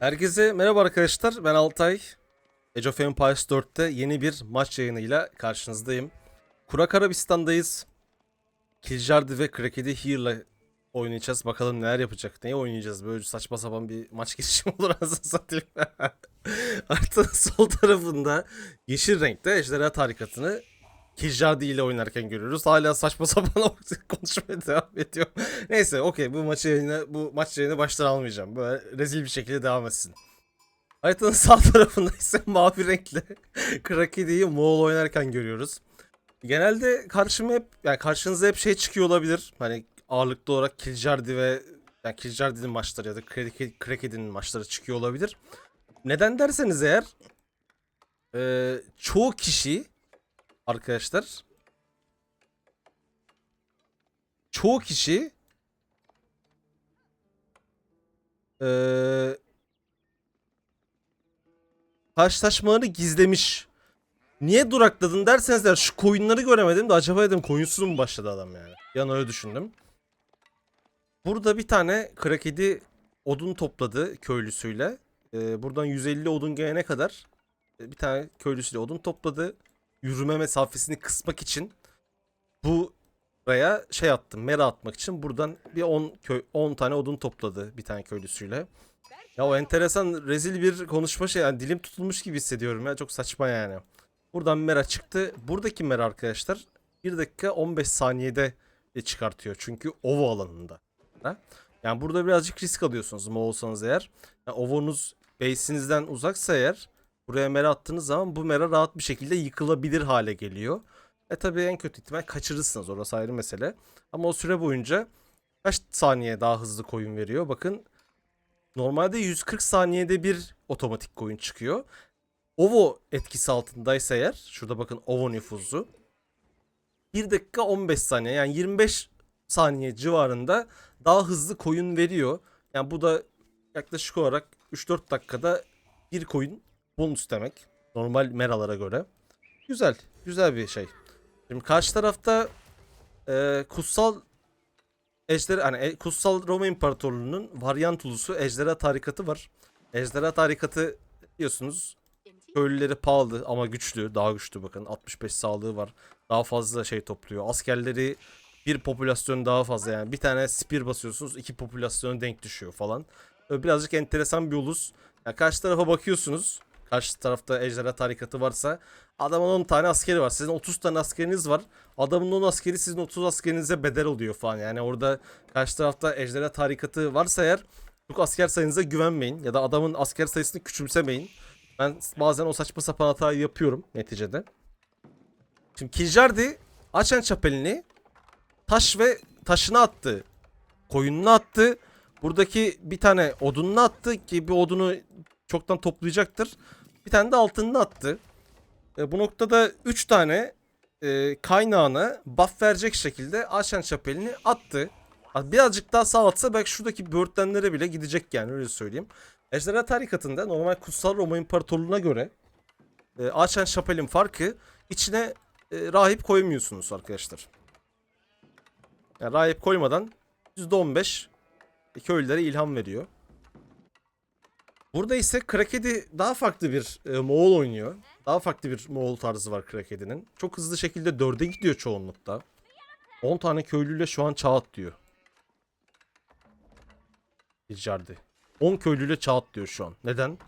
Herkese merhaba arkadaşlar. Ben Altay. Age of Empires 4'te yeni bir maç yayınıyla karşınızdayım. Kurak Arabistan'dayız. Kiljardi ve Krakedi Here'la oynayacağız. Bakalım neler yapacak. Neye oynayacağız? Böyle saçma sapan bir maç girişimi olur anasını satayım. Haritanın sol tarafında yeşil renkte Ejderha Tarikatı'nı Kiljardi ile oynarken görüyoruz. Hala saçma sapan konuşmaya devam ediyor. Neyse okey bu maçı yayını, bu maç yayını baştan almayacağım. Böyle rezil bir şekilde devam etsin. Haritanın sağ tarafında ise mavi renkli Krakedi'yi Moğol oynarken görüyoruz. Genelde karşıma hep yani karşınıza hep şey çıkıyor olabilir. Hani ağırlıklı olarak Kiljardi ve yani Kiljardi'nin maçları ya da Krakedi'nin maçları çıkıyor olabilir. Neden derseniz eğer eee, çoğu kişi arkadaşlar çoğu kişi eee karşılaşmaları gizlemiş. Niye durakladın derseniz eğer şu koyunları göremedim de acaba dedim koyunsuz mu başladı adam yani. Yani öyle düşündüm. Burada bir tane krakedi odun topladı köylüsüyle. Ee, buradan 150 odun gelene kadar e, bir tane köylüsüyle odun topladı. Yürüme mesafesini kısmak için bu buraya şey attım. Mera atmak için buradan bir 10 köy 10 tane odun topladı bir tane köylüsüyle. Ya o enteresan rezil bir konuşma şey yani dilim tutulmuş gibi hissediyorum ya çok saçma yani. Buradan mera çıktı. Buradaki mera arkadaşlar 1 dakika 15 saniyede çıkartıyor. Çünkü ovo alanında. Ha? Yani burada birazcık risk alıyorsunuz mu olsanız eğer. Yani ovonuz base'inizden uzaksa eğer buraya mera attığınız zaman bu mera rahat bir şekilde yıkılabilir hale geliyor. E tabi en kötü ihtimal kaçırırsınız orası ayrı mesele. Ama o süre boyunca kaç saniye daha hızlı koyun veriyor? Bakın Normalde 140 saniyede bir otomatik koyun çıkıyor. OVO etkisi altındaysa eğer, şurada bakın OVO nüfuzu. 1 dakika 15 saniye yani 25 saniye civarında daha hızlı koyun veriyor. Yani bu da yaklaşık olarak 3-4 dakikada bir koyun bonus demek. Normal meralara göre. Güzel, güzel bir şey. Şimdi karşı tarafta e, kutsal Ejder hani e, Kutsal Roma İmparatorluğu'nun varyant ulusu Ejderha Tarikatı var. Ejderha Tarikatı biliyorsunuz köylüleri pahalı ama güçlü. Daha güçlü bakın. 65 sağlığı var. Daha fazla şey topluyor. Askerleri bir popülasyon daha fazla yani. Bir tane spear basıyorsunuz iki popülasyona denk düşüyor falan. Birazcık enteresan bir ulus. Yani karşı tarafa bakıyorsunuz. Karşı tarafta ejderha tarikatı varsa adamın 10 tane askeri var. Sizin 30 tane askeriniz var. Adamın 10 askeri sizin 30 askerinize bedel oluyor falan. Yani orada karşı tarafta ejderha tarikatı varsa eğer çok asker sayınıza güvenmeyin. Ya da adamın asker sayısını küçümsemeyin. Ben bazen o saçma sapan hatayı yapıyorum neticede. Şimdi Kiljardi Açen Çapeli'ni taş ve taşına attı. Koyununa attı. Buradaki bir tane odununa attı ki bir odunu çoktan toplayacaktır. Bir tane de altınını attı. E, bu noktada 3 tane e, kaynağına buff verecek şekilde Aşen Şapeli'ni attı. Birazcık daha sağ atsa belki şuradaki böğürtlenlere bile gidecek yani öyle söyleyeyim. Ejderha Tarikatı'nda normal Kutsal Roma İmparatorluğu'na göre e, Aşen Şapel'in farkı içine e, rahip koymuyorsunuz arkadaşlar. Yani rahip koymadan %15 köylülere ilham veriyor. Burada ise Krakedi daha farklı bir e, Moğol oynuyor. Daha farklı bir Moğol tarzı var Krakedi'nin. Çok hızlı şekilde 4'e gidiyor çoğunlukta. 10 tane köylüyle şu an çağ diyor. Ticari. 10 köylüyle çağ diyor şu an. Neden?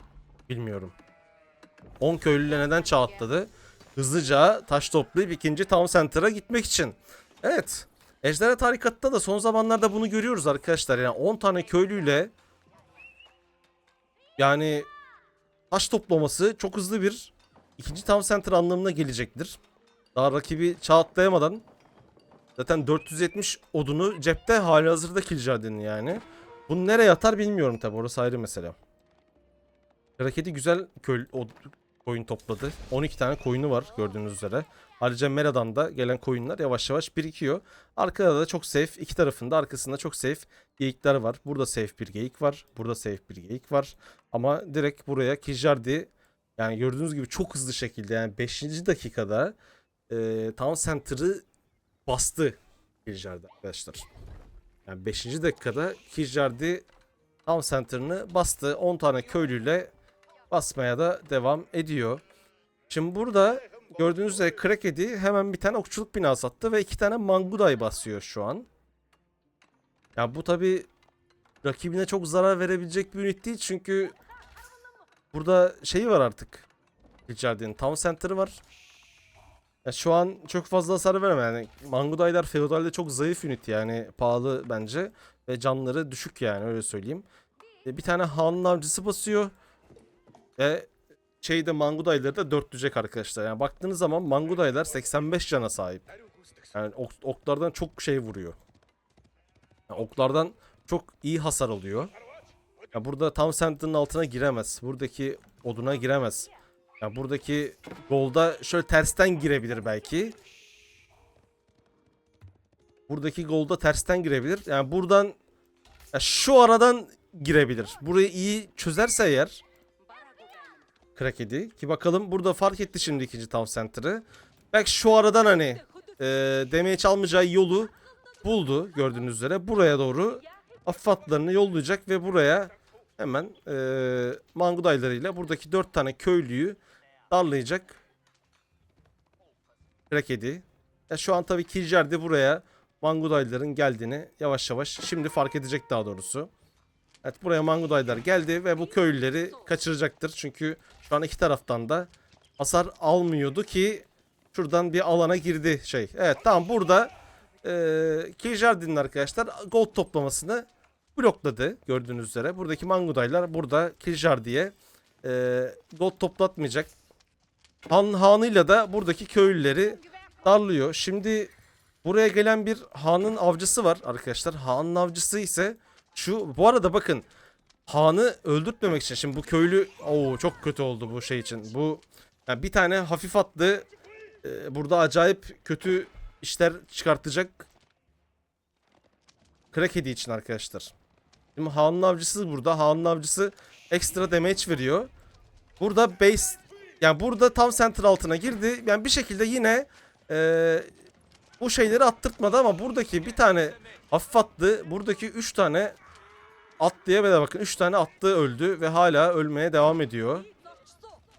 Bilmiyorum. 10 köylüyle neden çağ? Hızlıca taş toplayıp ikinci Town Center'a gitmek için. Evet. Ejderha Tarikatı'da da son zamanlarda bunu görüyoruz arkadaşlar. Yani 10 tane köylüyle yani taş toplaması çok hızlı bir ikinci Town Center anlamına gelecektir. Daha rakibi çağ zaten 470 odunu cepte hali hazırda Kiljardi'nin yani. Bunu nereye atar bilmiyorum tabi orası ayrı mesele. Raketi güzel köy, o, koyun topladı. 12 tane koyunu var gördüğünüz üzere. Ayrıca Mera'dan da gelen koyunlar yavaş yavaş birikiyor. Arkada da çok safe. iki tarafında arkasında çok safe geyikler var. Burada safe bir geyik var. Burada safe bir geyik var. Ama direkt buraya Kijardi yani gördüğünüz gibi çok hızlı şekilde yani 5. dakikada e, Town Center'ı bastı Kijardi arkadaşlar. Yani 5. dakikada Kijardi Town Center'ını bastı. 10 tane köylüyle basmaya da devam ediyor. Şimdi burada gördüğünüz üzere Krakedi hemen bir tane okçuluk binası attı ve iki tane Manguday basıyor şu an. Ya bu tabi rakibine çok zarar verebilecek bir ünit değil çünkü burada şeyi var artık. Hilcardin'in Town Center'ı var. Ya şu an çok fazla hasar veremem yani. Mangudaylar feodalde çok zayıf ünit yani pahalı bence ve canları düşük yani öyle söyleyeyim. E, bir tane Han'ın avcısı basıyor. Ve şeyde Mangudayları da dörtleyecek arkadaşlar. Yani baktığınız zaman Mangudaylar 85 cana sahip. Yani ok- oklardan çok şey vuruyor. Yani oklardan çok iyi hasar alıyor. Ya burada tam center'ın altına giremez. Buradaki oduna giremez. Ya buradaki golda şöyle tersten girebilir belki. Buradaki golda tersten girebilir. Yani buradan ya şu aradan girebilir. Burayı iyi çözerse eğer Krakedi ki bakalım burada fark etti şimdi ikinci Town Center'ı. Belki şu aradan hani e, damage almayacağı yolu buldu gördüğünüz üzere. Buraya doğru affatlarını yollayacak ve buraya hemen e, mangudaylarıyla buradaki dört tane köylüyü darlayacak. Krakedi. Ya şu an tabii Kiljer de buraya mangudayların geldiğini yavaş yavaş şimdi fark edecek daha doğrusu. Evet buraya mangudaylar geldi ve bu köylüleri kaçıracaktır. Çünkü şu an iki taraftan da hasar almıyordu ki şuradan bir alana girdi şey. Evet tamam burada e, Kijardin'in arkadaşlar gold toplamasını blokladı gördüğünüz üzere. Buradaki mangudaylar burada Kijardi'ye e, gold toplatmayacak. Han Han'ıyla da buradaki köylüleri darlıyor. Şimdi buraya gelen bir Han'ın avcısı var arkadaşlar. Han'ın avcısı ise şu bu arada bakın Han'ı öldürtmemek için şimdi bu köylü o çok kötü oldu bu şey için. Bu yani bir tane hafif atlı e, burada acayip kötü işler çıkartacak Krakedi için arkadaşlar. Şimdi Han'ın avcısı burada. Han'ın avcısı ekstra damage veriyor. Burada base yani burada tam center altına girdi. Yani bir şekilde yine e, bu şeyleri attırtmadı ama buradaki bir tane hafif attı. Buradaki 3 tane ve de bakın 3 tane attı öldü ve hala ölmeye devam ediyor.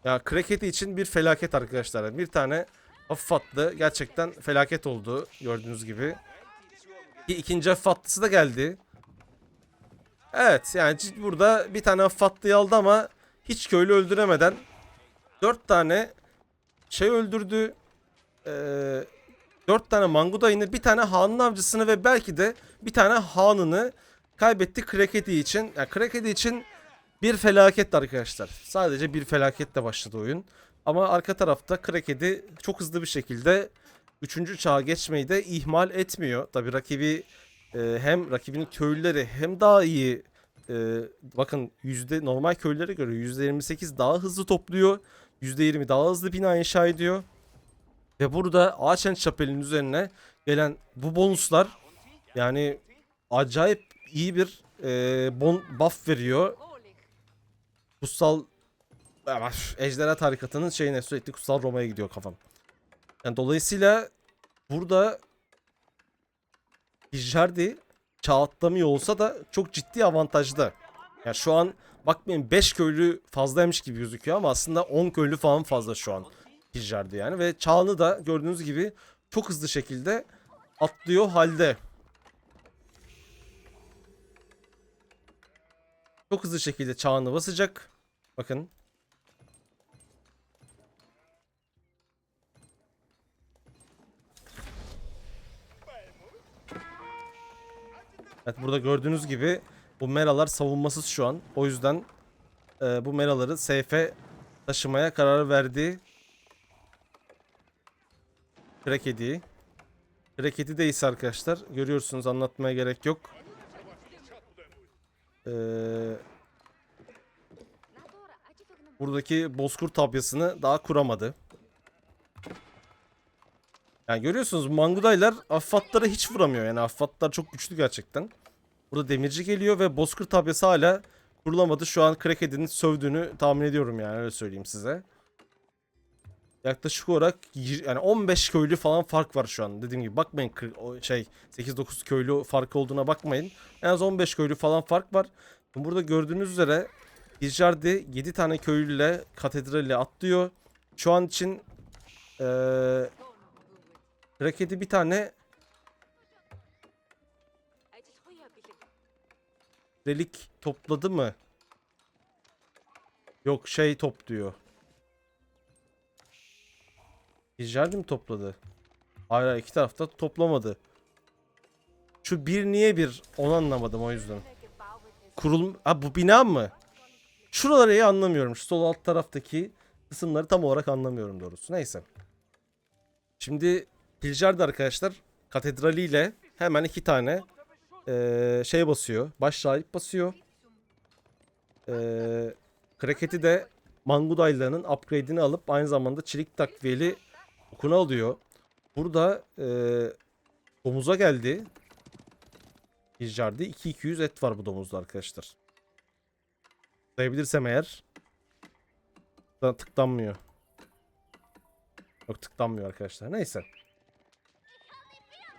Ya Kraketi için bir felaket arkadaşlar. Bir tane hafif attı. Gerçekten felaket oldu gördüğünüz gibi. Ki ikinci hafif atlısı da geldi. Evet yani burada bir tane hafif atlıyı aldı ama hiç köylü öldüremeden 4 tane şey öldürdü. Ee, 4 tane mangudayını, bir tane hanın avcısını ve belki de bir tane hanını kaybetti Krakedi için. Yani Krakedi için bir felaket arkadaşlar. Sadece bir felaketle başladı oyun. Ama arka tarafta Krakedi çok hızlı bir şekilde 3. çağa geçmeyi de ihmal etmiyor. Tabi rakibi e, hem rakibinin köylüleri hem daha iyi e, bakın yüzde normal köylülere göre %28 daha hızlı topluyor. %20 daha hızlı bina inşa ediyor. Ve burada Ağaçen Şapeli'nin üzerine gelen bu bonuslar yani acayip iyi bir e, bon, buff veriyor. Kutsal Ejderha tarikatının şeyine sürekli Kutsal Roma'ya gidiyor kafam. Yani dolayısıyla burada Jardi çağ atlamıyor olsa da çok ciddi avantajda. Yani şu an bakmayın 5 köylü fazlaymış gibi gözüküyor ama aslında 10 köylü falan fazla şu an Jardi yani ve çağını da gördüğünüz gibi çok hızlı şekilde atlıyor halde. Çok hızlı şekilde çağını basacak. Bakın Evet burada gördüğünüz gibi bu meralar savunmasız şu an. O yüzden e, bu meraları seyfe taşımaya karar verdi. Krakedi. Krakedi de arkadaşlar. Görüyorsunuz anlatmaya gerek yok. Ee, buradaki bozkurt tabyasını daha kuramadı. Yani görüyorsunuz mangudaylar affatlara hiç vuramıyor. Yani affatlar çok güçlü gerçekten. Burada demirci geliyor ve bozkurt tabyası hala kurulamadı. Şu an Kraked'in sövdüğünü tahmin ediyorum yani öyle söyleyeyim size. Yaklaşık olarak yani 15 köylü falan fark var şu an. Dediğim gibi bakmayın şey 8-9 köylü farkı olduğuna bakmayın. En az 15 köylü falan fark var. Burada gördüğünüz üzere Giljardi 7 tane köylüyle katedrale atlıyor. Şu an için eee Raketi bir tane relik topladı mı? Yok şey topluyor. Giljardi mi topladı? Hayır hayır, iki tarafta toplamadı. Şu bir niye bir onu anlamadım o yüzden. Kurul ha bu bina mı? Şuraları iyi anlamıyorum. Şu sol alt taraftaki kısımları tam olarak anlamıyorum doğrusu. Neyse. Şimdi Piljardi arkadaşlar katedraliyle hemen iki tane eee, şey basıyor. Baş rahip basıyor. Eee Kraket'i de Mangudaylarının upgrade'ini alıp aynı zamanda çelik takviyeli okunu alıyor. Burada eee domuza geldi. Piljardi 2200 et var bu domuzda arkadaşlar. Sayabilirsem eğer. Tıklanmıyor. Yok tıklanmıyor arkadaşlar. Neyse.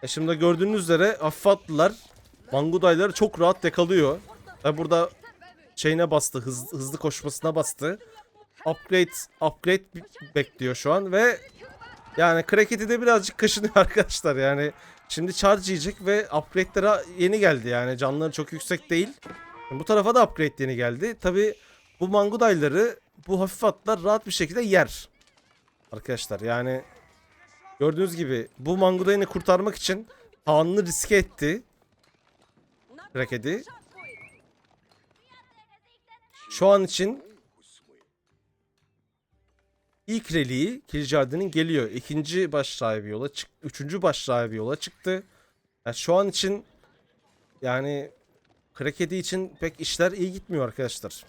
E şimdi gördüğünüz üzere hafif atlılar Mangudayları çok rahat yakalıyor. Ve burada şeyine bastı. Hız, hızlı koşmasına bastı. Upgrade upgrade bekliyor şu an ve yani Kraket'i de birazcık kaşınıyor arkadaşlar. Yani şimdi charge yiyecek ve upgrade'lere yeni geldi yani. Canları çok yüksek değil. Bu tarafa da upgrade yeni geldi. Tabi bu Mangudayları bu hafif atlar rahat bir şekilde yer. Arkadaşlar yani gördüğünüz gibi bu Mangudayını kurtarmak için Kaan'ını riske etti. Kraket'i. Şu an için ilk reliği Kiljardi'nin geliyor. İkinci baş sahibi yola çık, üçüncü baş sahibi yola çıktı. Yani şu an için yani Krakedi için pek işler iyi gitmiyor arkadaşlar.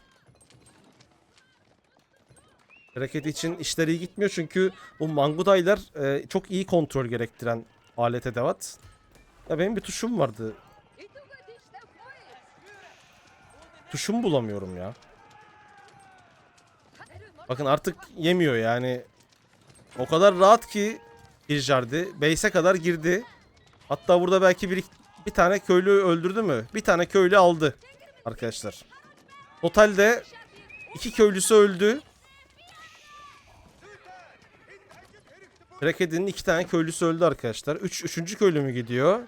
Krakedi için işler iyi gitmiyor çünkü bu Mangudaylar e, çok iyi kontrol gerektiren alet edevat. Ya benim bir tuşum vardı. Tuşumu bulamıyorum ya. Bakın artık yemiyor yani. O kadar rahat ki Girjardi. Base'e kadar girdi. Hatta burada belki bir, bir tane köylü öldürdü mü? Bir tane köylü aldı arkadaşlar. Totalde iki köylüsü öldü. Kraked'in iki tane köylüsü öldü arkadaşlar. Üç, üçüncü köylü mü gidiyor?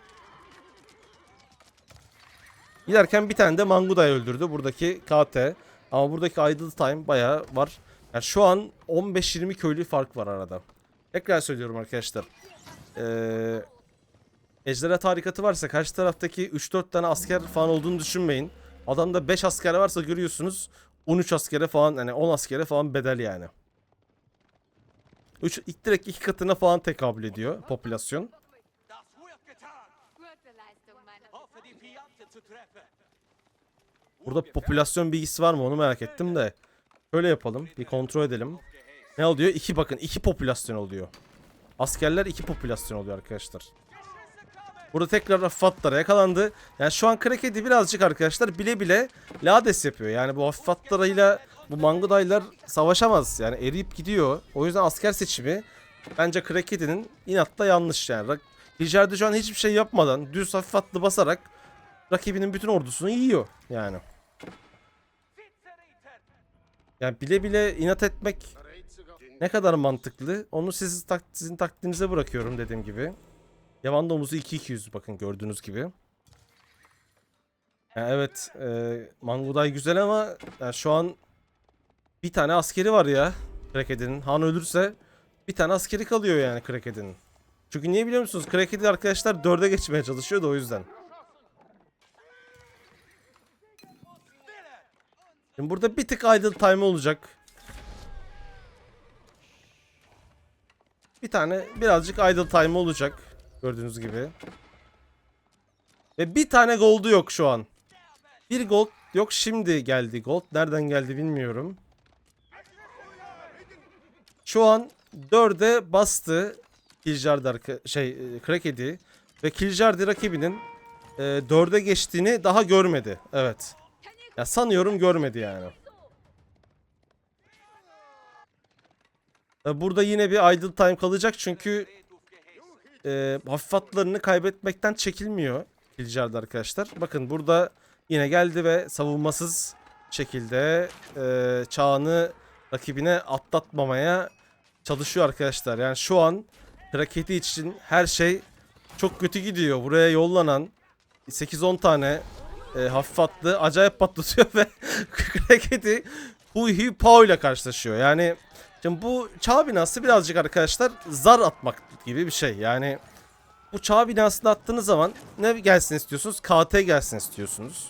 Giderken bir tane de Manguday öldürdü. Buradaki KT. Ama buradaki idle time bayağı var. Yani şu an 15-20 köylü fark var arada. Tekrar söylüyorum arkadaşlar. Ee, Ejderha tarikatı varsa karşı taraftaki 3-4 tane asker falan olduğunu düşünmeyin. Adamda 5 asker varsa görüyorsunuz 13 askere falan hani 10 askere falan bedel yani. 3 direkt iki katına falan tekabül ediyor popülasyon. Burada popülasyon bilgisi var mı onu merak ettim de. Şöyle yapalım. Bir kontrol edelim. Ne oluyor? İki bakın. iki popülasyon oluyor. Askerler iki popülasyon oluyor arkadaşlar. Burada tekrar hafif atlara yakalandı. Yani şu an Krakedi birazcık arkadaşlar bile bile lades yapıyor. Yani bu hafif atlarıyla bu Mangudaylar savaşamaz. Yani eriyip gidiyor. O yüzden asker seçimi bence Krakedi'nin inatla yanlış yani. Hijardi şu an hiçbir şey yapmadan düz hafif atlı basarak rakibinin bütün ordusunu yiyor yani. Yani bile bile inat etmek ne kadar mantıklı onu siz tak- sizin takdirinize bırakıyorum dediğim gibi. Yaman domuzu 2200 bakın gördüğünüz gibi. Yani evet e, Manguday güzel ama yani şu an bir tane askeri var ya Kraked'in. Han ölürse bir tane askeri kalıyor yani Kraked'in. Çünkü niye biliyor musunuz? Kraked'i arkadaşlar 4'e geçmeye çalışıyor da o yüzden. Şimdi burada bir tık idle time olacak. Bir tane birazcık idle time olacak. Gördüğünüz gibi. Ve bir tane gold'u yok şu an. Bir gold yok şimdi geldi gold. Nereden geldi bilmiyorum. Şu an 4'e bastı Kiljardi şey e, Krakedi ve Kiljardi rakibinin e, 4'e geçtiğini daha görmedi. Evet. Ya sanıyorum görmedi yani. Burada yine bir idle time kalacak çünkü e, hafif atlarını kaybetmekten çekilmiyor Kiljardi arkadaşlar. Bakın burada yine geldi ve savunmasız şekilde e, çağını rakibine atlatmamaya çalışıyor arkadaşlar. Yani şu an raketi için her şey çok kötü gidiyor. Buraya yollanan 8-10 tane e, hafif atlı acayip patlatıyor ve raketi Hui Pao ile karşılaşıyor. Yani şimdi bu çağ binası birazcık arkadaşlar zar atmak gibi bir şey. Yani bu çağ binasını attığınız zaman ne gelsin istiyorsunuz? KT gelsin istiyorsunuz.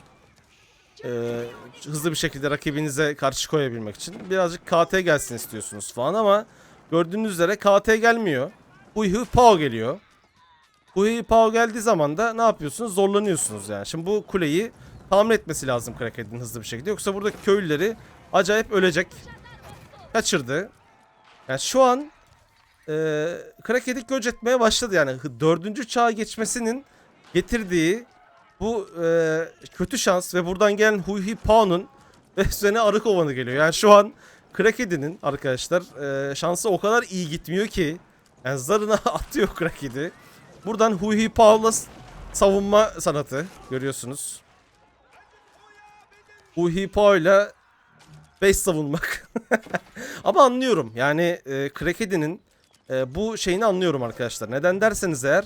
Ee, hızlı bir şekilde rakibinize karşı koyabilmek için. Birazcık KT gelsin istiyorsunuz falan ama gördüğünüz üzere KT gelmiyor. Hui Pao geliyor. Hui Pao geldiği zaman da ne yapıyorsunuz? Zorlanıyorsunuz yani. Şimdi bu kuleyi tamir etmesi lazım Kraken'in hızlı bir şekilde. Yoksa buradaki köylüleri acayip ölecek. Kaçırdı. Yani şu an e, Kraken'i göç etmeye başladı yani. Dördüncü çağa geçmesinin getirdiği bu e, kötü şans ve buradan gelen Hui Pao'nun ve üzerine arı kovanı geliyor. Yani şu an Kraken'in arkadaşlar e, şansı o kadar iyi gitmiyor ki yani zarına atıyor Kraken'i. Buradan Hui Pao'la s- savunma sanatı görüyorsunuz. Hui Pao'yla base savunmak. Ama anlıyorum. Yani e, Kraken'in e, bu şeyini anlıyorum arkadaşlar. Neden derseniz eğer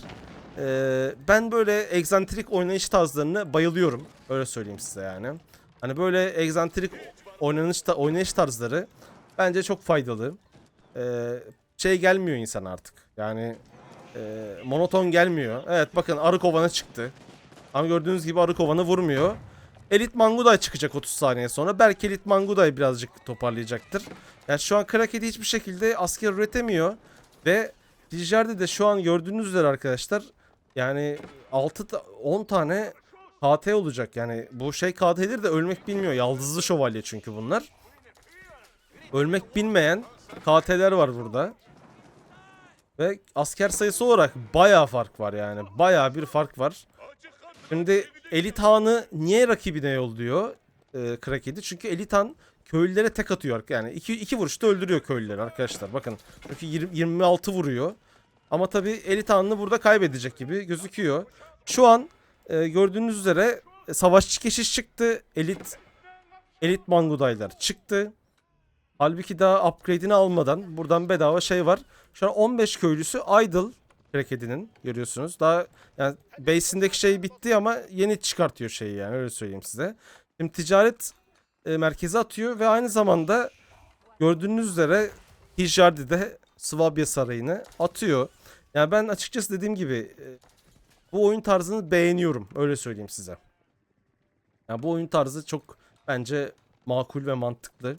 e, ben böyle egzantrik oynayış tarzlarını bayılıyorum. Öyle söyleyeyim size yani. Hani böyle egzantrik oynanış ta- oynayış tarzları bence çok faydalı. E, şey gelmiyor insan artık. Yani e, monoton gelmiyor. Evet bakın arı kovanı çıktı. Ama gördüğünüz gibi arı kovanı vurmuyor. Elit Manguday çıkacak 30 saniye sonra. Belki Elit Manguday birazcık toparlayacaktır. Yani şu an Krakedi hiçbir şekilde asker üretemiyor. Ve Dijardi de şu an gördüğünüz üzere arkadaşlar yani 6 ta- 10 tane KT olacak. Yani bu şey KT'dir de ölmek bilmiyor. Yaldızlı şövalye çünkü bunlar. Ölmek bilmeyen KT'ler var burada. Ve asker sayısı olarak bayağı fark var yani. Bayağı bir fark var. Şimdi Elit Han'ı niye rakibine yolluyor e, Krakedi? Çünkü Elit Han köylülere tek atıyor. Yani iki, iki vuruşta öldürüyor köylüleri arkadaşlar. Bakın çünkü 20 26 vuruyor. Ama tabi Elit Han'ını burada kaybedecek gibi gözüküyor. Şu an e, gördüğünüz üzere savaşçı keşiş çıktı. Elit Elit Mangudaylar çıktı. Halbuki daha upgrade'ini almadan buradan bedava şey var. Şu an 15 köylüsü idle Krakedi'nin görüyorsunuz. Daha yani base'indeki şey bitti ama yeni çıkartıyor şeyi yani öyle söyleyeyim size. Şimdi ticaret e, merkezi atıyor ve aynı zamanda gördüğünüz üzere Hijardi'de Swabia Sarayı'nı atıyor. Yani ben açıkçası dediğim gibi e, bu oyun tarzını beğeniyorum öyle söyleyeyim size. Yani bu oyun tarzı çok bence makul ve mantıklı.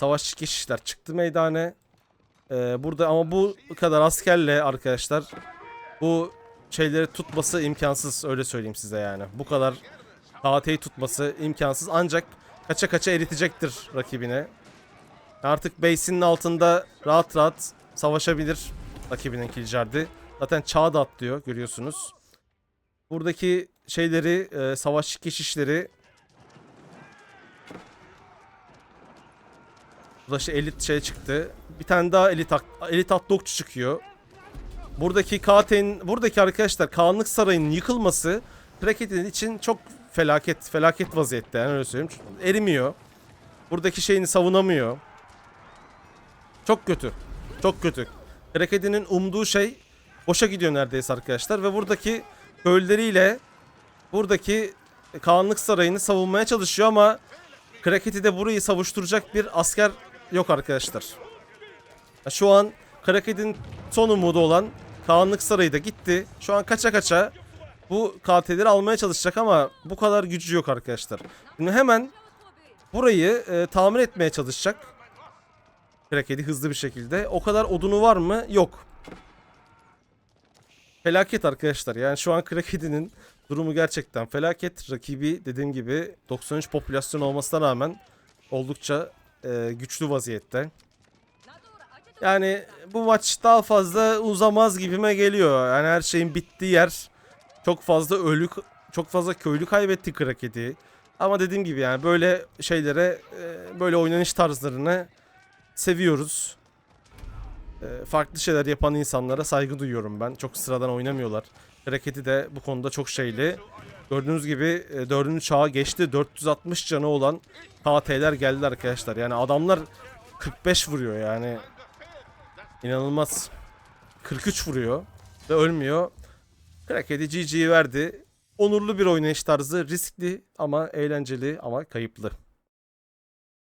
Savaşçı keşişler çıktı meydane. Ee, burada ama bu kadar askerle arkadaşlar bu şeyleri tutması imkansız öyle söyleyeyim size yani. Bu kadar KT'yi tutması imkansız ancak kaça kaça eritecektir rakibine. Artık base'inin altında rahat rahat savaşabilir rakibinin Killjardi. Zaten çağ da atlıyor görüyorsunuz. Buradaki şeyleri e, savaşçı keşişleri Şey elit şey çıktı. Bir tane daha elit elit atlı okçu çıkıyor. Buradaki KT'nin buradaki arkadaşlar Kaanlık Sarayı'nın yıkılması Kraket'in için çok felaket felaket vaziyette yani öyle söyleyeyim. Erimiyor. Buradaki şeyini savunamıyor. Çok kötü. Çok kötü. Kraket'in umduğu şey boşa gidiyor neredeyse arkadaşlar ve buradaki köyleriyle buradaki Kaanlık Sarayı'nı savunmaya çalışıyor ama Kraket'i de burayı savuşturacak bir asker yok arkadaşlar. Şu an Kraket'in son umudu olan Kaanlık Sarayı da gitti. Şu an kaça kaça bu katilleri almaya çalışacak ama bu kadar gücü yok arkadaşlar. Şimdi hemen burayı e, tamir etmeye çalışacak. Kraket'i hızlı bir şekilde. O kadar odunu var mı? Yok. Felaket arkadaşlar. Yani şu an Kraket'in durumu gerçekten felaket. Rakibi dediğim gibi 93 popülasyon olmasına rağmen oldukça e, güçlü vaziyette. Yani bu maç daha fazla uzamaz gibime geliyor. Yani her şeyin bittiği yer çok fazla ölü çok fazla köylü kaybetti Kraket'i. Ama dediğim gibi yani böyle şeylere e, böyle oynanış tarzlarını seviyoruz. E, farklı şeyler yapan insanlara saygı duyuyorum ben. Çok sıradan oynamıyorlar. Kraket'i de bu konuda çok şeyli. Gördüğünüz gibi e, 4. çağa geçti. 460 canı olan KT'ler geldi arkadaşlar. Yani adamlar 45 vuruyor yani. İnanılmaz. 43 vuruyor ve ölmüyor. Krakedi GG'yi verdi. Onurlu bir oynayış tarzı. Riskli ama eğlenceli ama kayıplı.